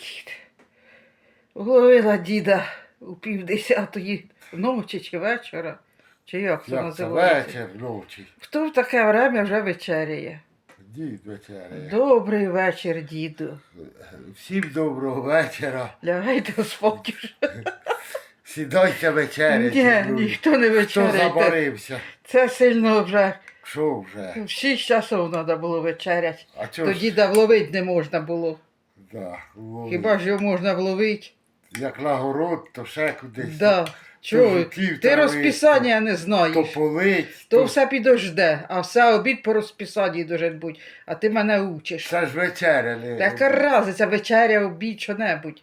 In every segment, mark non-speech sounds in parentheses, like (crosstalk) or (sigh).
дід. Вловила діда у півдесятої ночі чи вечора, чи як це Як це називається. вечір ночі. Хто в таке время вже вечеряє? Дід вечеряє. Добрий вечір, діду. Всім доброго вечора. Лягайте спати вже. (laughs) Сідайте вечерять. Ні, ніхто не Хто вечеряє. забарився? Це сильно вже. Що вже? В шість часов треба було вечеряти. А чого То діда вловити не можна було. Да, ловить. Хіба ж його можна вловити? Як на город, то ще кудись. Да. Чого? Ти розписання не знаєш. То полить, То все підожде, а все обід по розписанні должен бути, а ти мене учиш. Це ж вечеряли. Така разиця, вечеря, обід, що-небудь.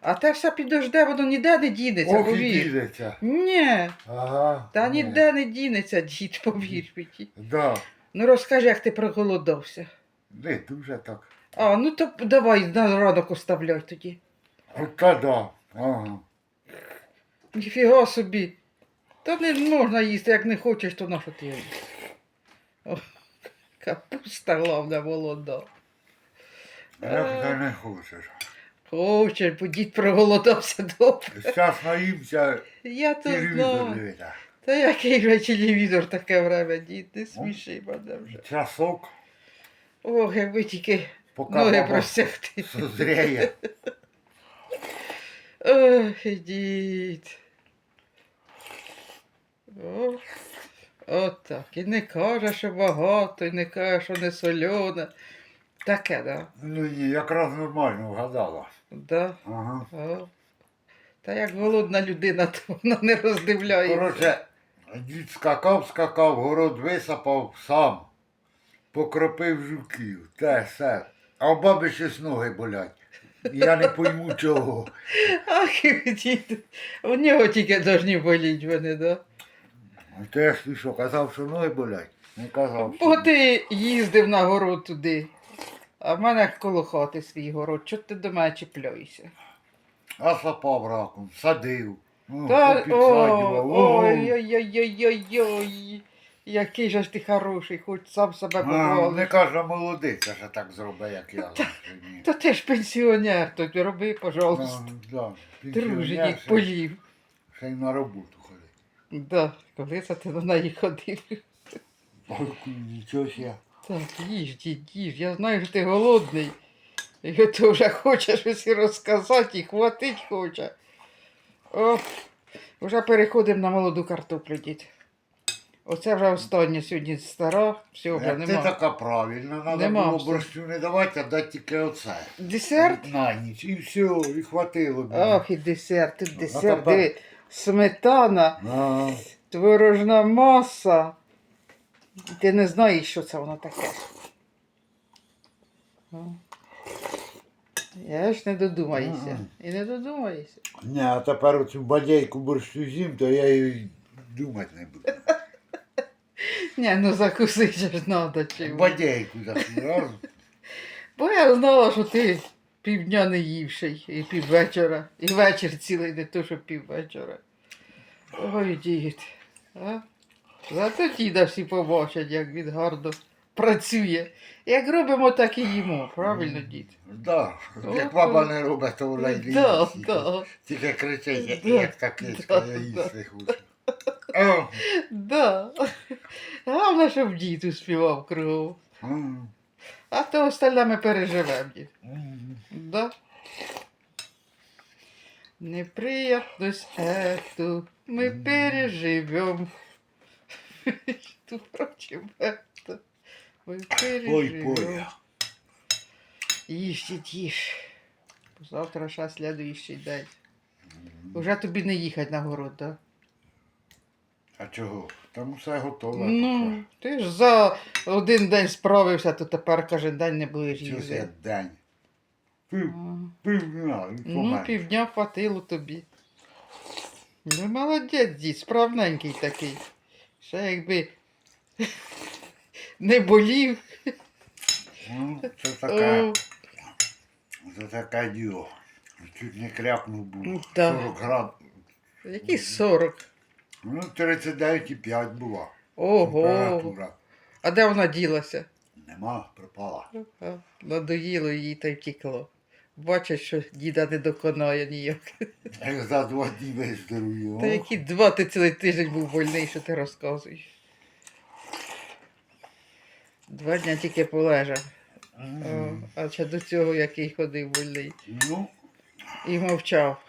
А те все підожде, воно ніде не дінеться, Ох повір. ділиться. Ні, Ага. та Ні. ніде не дінеться, дід, повір мені. Да. Ну розкажи, як ти проголодався. Не дуже так. А, ну то давай на ранок оставляй тоді. Та да. Ага. Ніфіга собі. Та не можна їсти, як не хочеш, то на що ти? О, Капуста головна молода. Як ти не хочеш. Хочеш, бо дід проголодався добре. Зараз наїмся Я то телевізор знаю. Та який же телевізор таке время, дід, не сміши мене вже. Часок, Ох, якби тільки поки ноги баба простягти. созріє. Ох, дід. Ох, от так. І не каже, що багато, і не каже, що не солене. Таке, да. Ну ні, якраз нормально вгадала. Да. Ага. О. Та як голодна людина, (laughs) то вона не роздивляється. Коротше, дід скакав, скакав, город висапав сам. Покропив жуків. Те все. А у баби щось ноги болять. Я не пойму чого. Ах, дід. У нього тільки должні боліть вони, да? А то я ж ти що, казав, що ноги болять? Не казав. Бо ні. ти їздив на город туди. А в мене коло хати свій город. Чого ти до мене чіпляєшся? А сапав раком, садив. Ну, Та, попідсадював. ой, ой, ой, ой, ой, ой. Який же ж ти хороший, хоч сам себе А, похвалиш. Не каже молодиця, що так зробить, як я. Ні. Та ти ж пенсіонер, то роби, пожалуйста. Да, Дружині пенсіонер ще- полів. Ще й на роботу ходить. Да, коли це ти до неї ходив. Ой, нічого ще. Так, їж, дід, їж. Я знаю, що ти голодний. І ти вже хочеш щось розказати, і хватить хоче. О, вже переходимо на молоду картоплю, дід. Оце вже останнє сьогодні стара, все вже нема. така правильна, треба Нема було все. борщу не давати, а дати тільки оце. Десерт? На ніч. І все, і хватило б. Ох, і десерт, тут десерт, тепер- диви, сметана, А, творожна маса. Ти не знаєш, що це воно таке. Я ж не додумаюся. І не додумаюся. Ні, а тепер оцю бадейку борщу з'їм, то я її думати не буду. Ні, ну закусити ж треба чим. Бадейку так раз. Бо я знала, що ти півдня не ївший і піввечора. І вечір цілий, не то, що піввечора. Ой, дід. А? Зато діда всі побачать, як він гарно працює. Як робимо, так і їмо, правильно, дід? Да. Як баба не робить, то вона й не Да, їсть. да. Тільки кричить, Да, як та кичка, да, я їсти хочу. О, Да. Головне, щоб дід успівав кругом. м, А то остальне ми переживемо, дід. м. Да. Неприятность эту мы переживем. Между прочим, это мы Ой, переживем. Поля. Їжте, їж. Завтра ще слідуючий день. Уже тобі не їхати на город, да? А чого? Там все готове. Ну, ти ж за один день справився, то тепер кожен день не будеш Чого це день? Пів, півдня, Ну, півдня хватило тобі. Ну, молодець, дід, справненький такий. Ще якби (laughs) не болів. Ну, це таке, О, це таке діло. Чуть не крякнув був. Ну, да. 40 град. які 40. Ну, 39,5 була. Ого. Температура. А де вона ділася? Нема, пропала. А, Надоїло їй та й втекло. бачить, що діда не доконає ніяк. Як за два дні виздоровію. Та які два ти цілий тиждень був больний, що ти розказуєш. Два дня тільки полежав. О, Мгм. а ще до цього який ходив больний. Ну, І мовчав.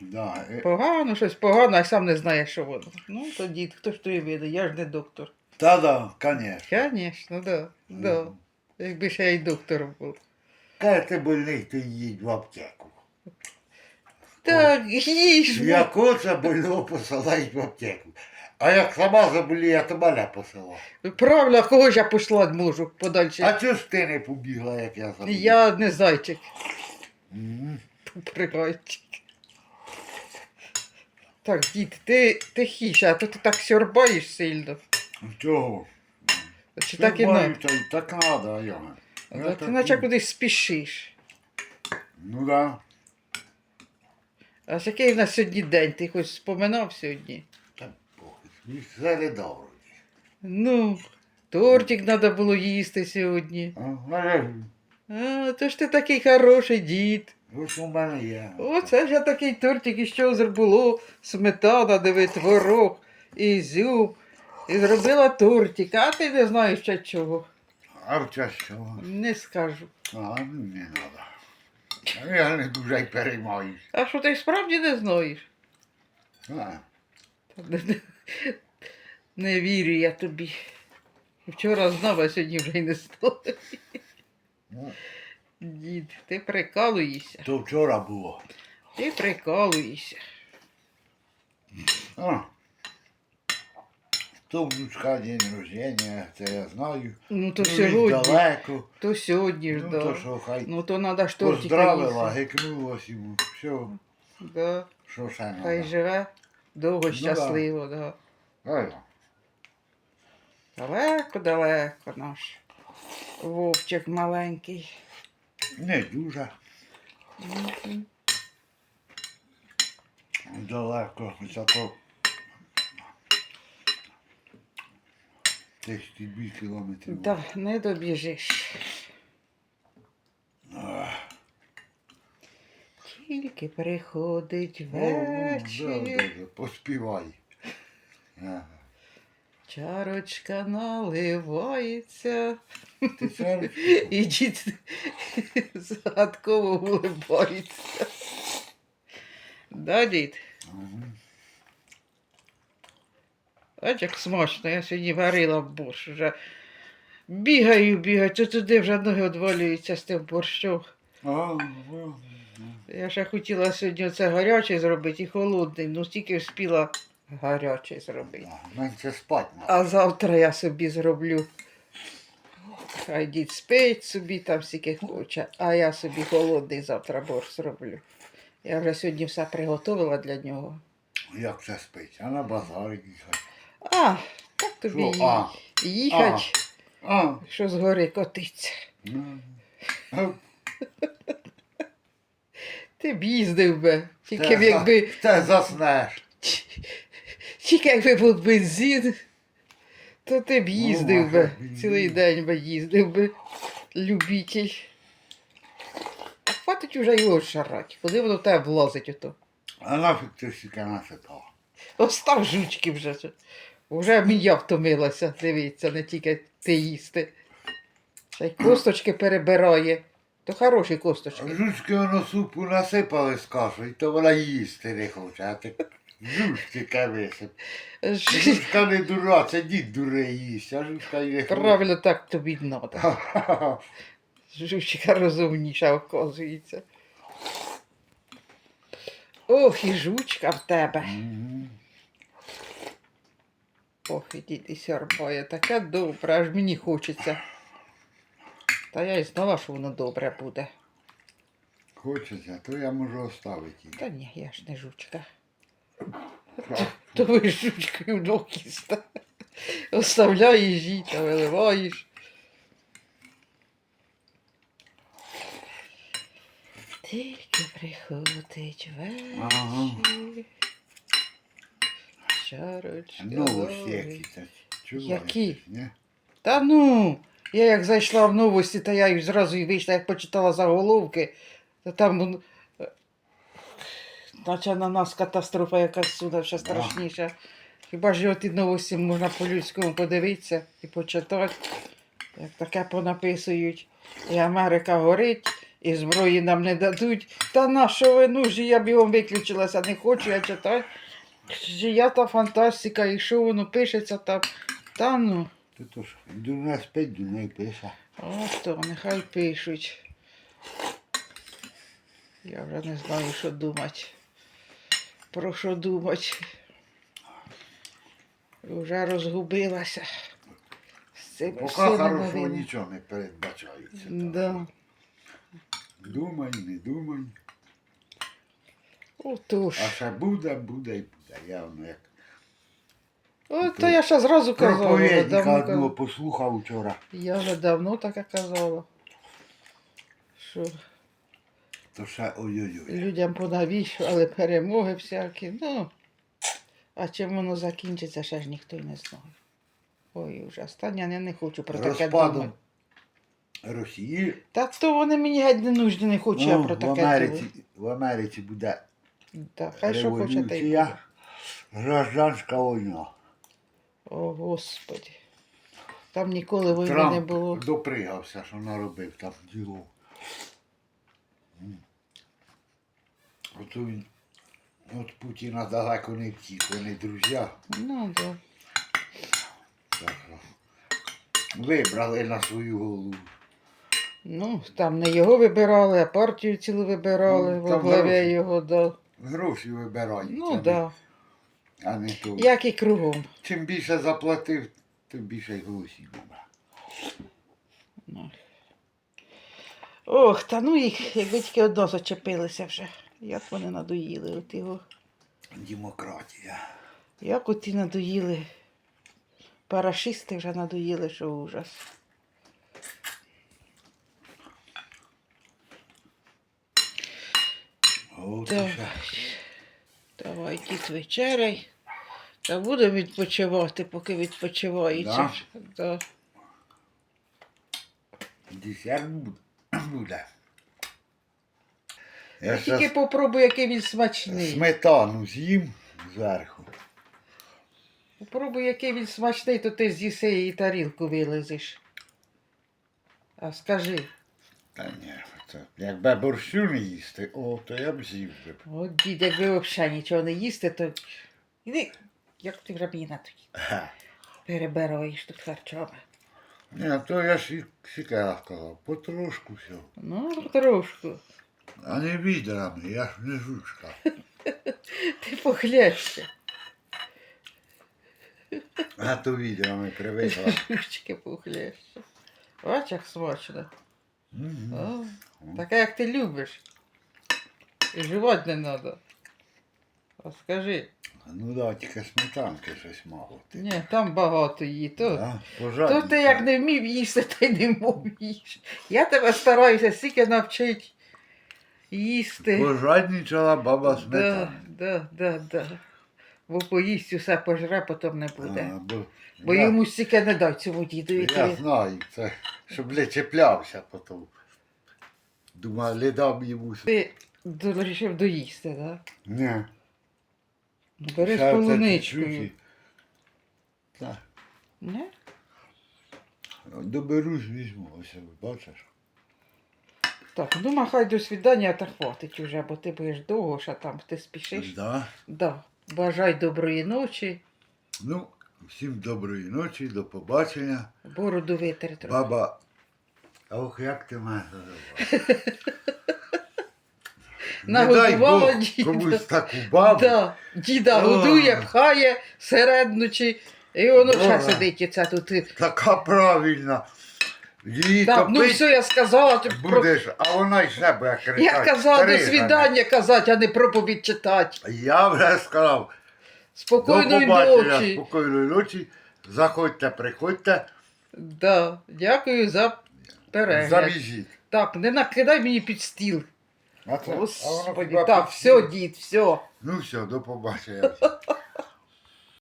Да. е, Погано, щось погано, а сам не знає, що воно. Ну, тоді хто ж то і видає, я ж не доктор. Та да, звісно. Звісно, да, да. Якби ще я й доктором був. Каже, ти больний, то їдь в аптеку. Так, їж. Як оце больного посилають в аптеку. А як сама заболіє, то мене посила. Правильно, а кого ж я послати можу подальше? А чого ж ти не побігла, як я забув? Я не зайчик, Мгм. пригайчик. Так, дід, ти тихіше, а то ти так сьорбаєш сильно. Чого? Чи так і надо? та й Так надо, а я. А Я то Ти так наче і- кудись спішиш. Ну да. А ж який в нас сьогодні день? Ти хоч споминав сьогодні? Та похуй. Середа вроді. Ну, тортик треба було їсти сьогодні. А, А, то ж ти такий хороший дід. Ось у мене є. Оце я такий тортик, і що було, сметана, диви, творог, ізюм. І зробила тортик, а ти не знаєш ще чого. А в час що? Не скажу. А, ну не треба. Я не дуже й переймаюсь. А що ти справді не знаєш? А, Не, не, не вірю я тобі. Вчора знав, а сьогодні вже й не знаю. Дід, ти прикалуєшся. то вчора було. Ти прикалуєшся. А. То внучка день рождения, це я знаю. Ну то Ну, сьогодні. далеко. То сьогодні ж, Ну, да. то що хай Ну то треба ж тортика поздравила, їсти. гикнулась йому. Все, Да. що ще Хай надо. живе довго Ну, да. щасливо, да. Ага. Далеко, далеко наш вовчик маленький. Не дуже. Далеко, зато десь дві кілометрів. Да, не добіжиш. Тільки приходить о, да, вечір, Боже, Поспівай. Ага. Чарочка наливається, Ти і дід загадково улибається. Да, дід? Мгм. Ось як смачно, я сьогодні варила борщ. Вже бігаю, бігаю, то туди вже ноги одвалюються з тим борщом. А, Я ще хотіла сьогодні це гарячий зробити і холодний, ну стільки вспіла гарячий зробити. Менше спать надо. А завтра я собі зроблю. Хай дід спить собі там скільки хоче, а я собі холодний завтра борщ зроблю. Я вже сьогодні все приготувала для нього. Як це спить? А на базар їхати. А, так тобі Що? А, їхать, а. що з гори котиться. ну. Ти б їздив би, тільки б якби, Те заснеш. (laughs) тільки якби був бензин, то ти б їздив би, цілий день би їздив би, любитель. Хватить уже його шарать, куди воно в тебе влазить ото. А нафіг ти сіка насипала? Остав жучки вже. Уже я втомилася, дивіться, не тільки ти їсти. Ще й косточки перебирає. То хороші косточки. Жучки воно супу насипали з кашею, то вона їсти не хоче, а ти жучки висип. Ж- Жучка не дура, це дід дуре їсть, а жучка й не. Правильно так тобі треба. Ха-ха-ха. (laughs) Жучка розумніша, оказується. Ох, і жучка в тебе. Мгм. Ох, і діти сярбає. Таке добре, аж мені хочеться. Та я й знала, що воно добре буде. Хочеться, то я можу оставити її. Та ні, я ж не жучка. То ви жучкою їсте. Оставляєш її та виливаєш. Тільки приходить Ага. вечір. Чарочка. Новості які це. Чуваєш, Які? ні? Та ну, я як зайшла в новості, та я й зразу і вийшла, як почитала заголовки, Та там е, наче на нас катастрофа якась сюди ще страшніша. Хіба ж його ті новості можна по-людському подивитися і почитати, як таке понаписують. І Америка горить, і зброї нам не дадуть. Та на що ви нужі, я бігом виключилася, не хочу я читати. Чия та фантастика, і що воно пишеться там. Та ну. Ти то ж, дурне спить, дурне пише. Ото, нехай пишуть. Я вже не знаю, що думати. Про що думати. Вже розгубилася. З цими Поки всіми хорошого новинами. нічого не передбачається. Да. Думай, не думай. Отож. А ще буде, буде і буде. Я воно як От то я ще зразу казала. вже проповідника давно одного казала. послухав вчора. Я вже давно таке казала. Що То ще ой-ой-ой. людям понавішували перемоги всякі. Ну, а чим воно закінчиться, ще ж ніхто й не знає. Ой, вже останнє я не хочу про таке Розпадом думати. Росії Та то вони мені геть не нужні, не хочу я ну, про в, таке Америці, думати. в Америці буде Та, хай що хоче та й буде. революція, гражданська війна. О, Господи. Там ніколи війни не Трамп було. допригався, що наробив там діло. М. От він от Путіна далеко не втік, вони друзі. Ну, да. Так, вибрали на свою голову. Ну, там не його вибирали, а партію цілу вибирали, Ну, там його, да. Гроші вибирають, Ну, а, да. а не то. Як і кругом. Чим більше заплатив, тим більше й голосів нема. Ох, та ну їх, якби тільки одно зачепилися вже. Як вони надоїли от його. Демократія. Як от ті надоїли. Парашисти вже надоїли, що ужас. Так. Давай, дід вечеряй. Та будемо відпочивати, поки відпочивається. Да. Десерт буде. Буде. Я Тільки попробуй, який він смачний. сметану з'їм зверху. Попробуй, який він смачний, то ти з'їси і тарілку вилизиш. А скажи, Та ні, це, якби борщу не їсти, о, то я б з'їв би. от дід, якби взагалі нічого не їсти, то. Іди, як ти вже мені на тоді Ха. перебираєш тут харчами. Ні, то я і скільки потрошку все. Ну, трошку. А не відрами, я ж не жучка. (laughs) Ти похлєшся. А то відрами привикла. Ручки (laughs) похлєшся. Бач, як смачно. О, таке, як ти любиш. І жувати не треба. А скажи, Ну да, тільки сметанки щось мало. Ні, там багато її. То, Да, то пожадніше. ти як не вмів їсти, (laughs) й не мов їж. Я тебе стараюся стільки навчити їсти. Пожаднічала баба Да, сметана. да, да, да. Бо поїсть усе пожре, потім не буде. А, бо Бо я, йому стільки не дай цьому діду. я знаю, це, щоб не чіплявся потім. Думаю, не дам йому. Ти вирішив доїсти, так? Да? Ні. Ну, Бери з полуничкою. Так. Не? Доберусь, візьму, ось бачиш. Так, ну махай до свідання, та хватить уже, бо ти будеш довго, що там ти спішиш. Да. Да. Бажай доброї ночі, Ну, всім доброї ночі, до побачення. бороду витри трохи. Баба. Ох, як ти мене називаєш. (laughs) Не дай Нагодувала Бог діда. комусь таку бабу. Да. Діда годує, пхає середночі, і воно ще сидить і це тут. і- Така правильна. Її Так, ну топить все, я сказала. ти про- будеш, а вона й ще буде кричати. Я казала до «Старий свідання казати, а не проповідь читати. Я вже сказав. До Спокійної побачення, ночі. спокійної ночі. Заходьте, приходьте, Да. Дякую за перегляд. завізіть. Так, не накидай мені під стіл. А це- а воно Господи, хіба так, все, дід, все. Ну все, до побачення. (laughs)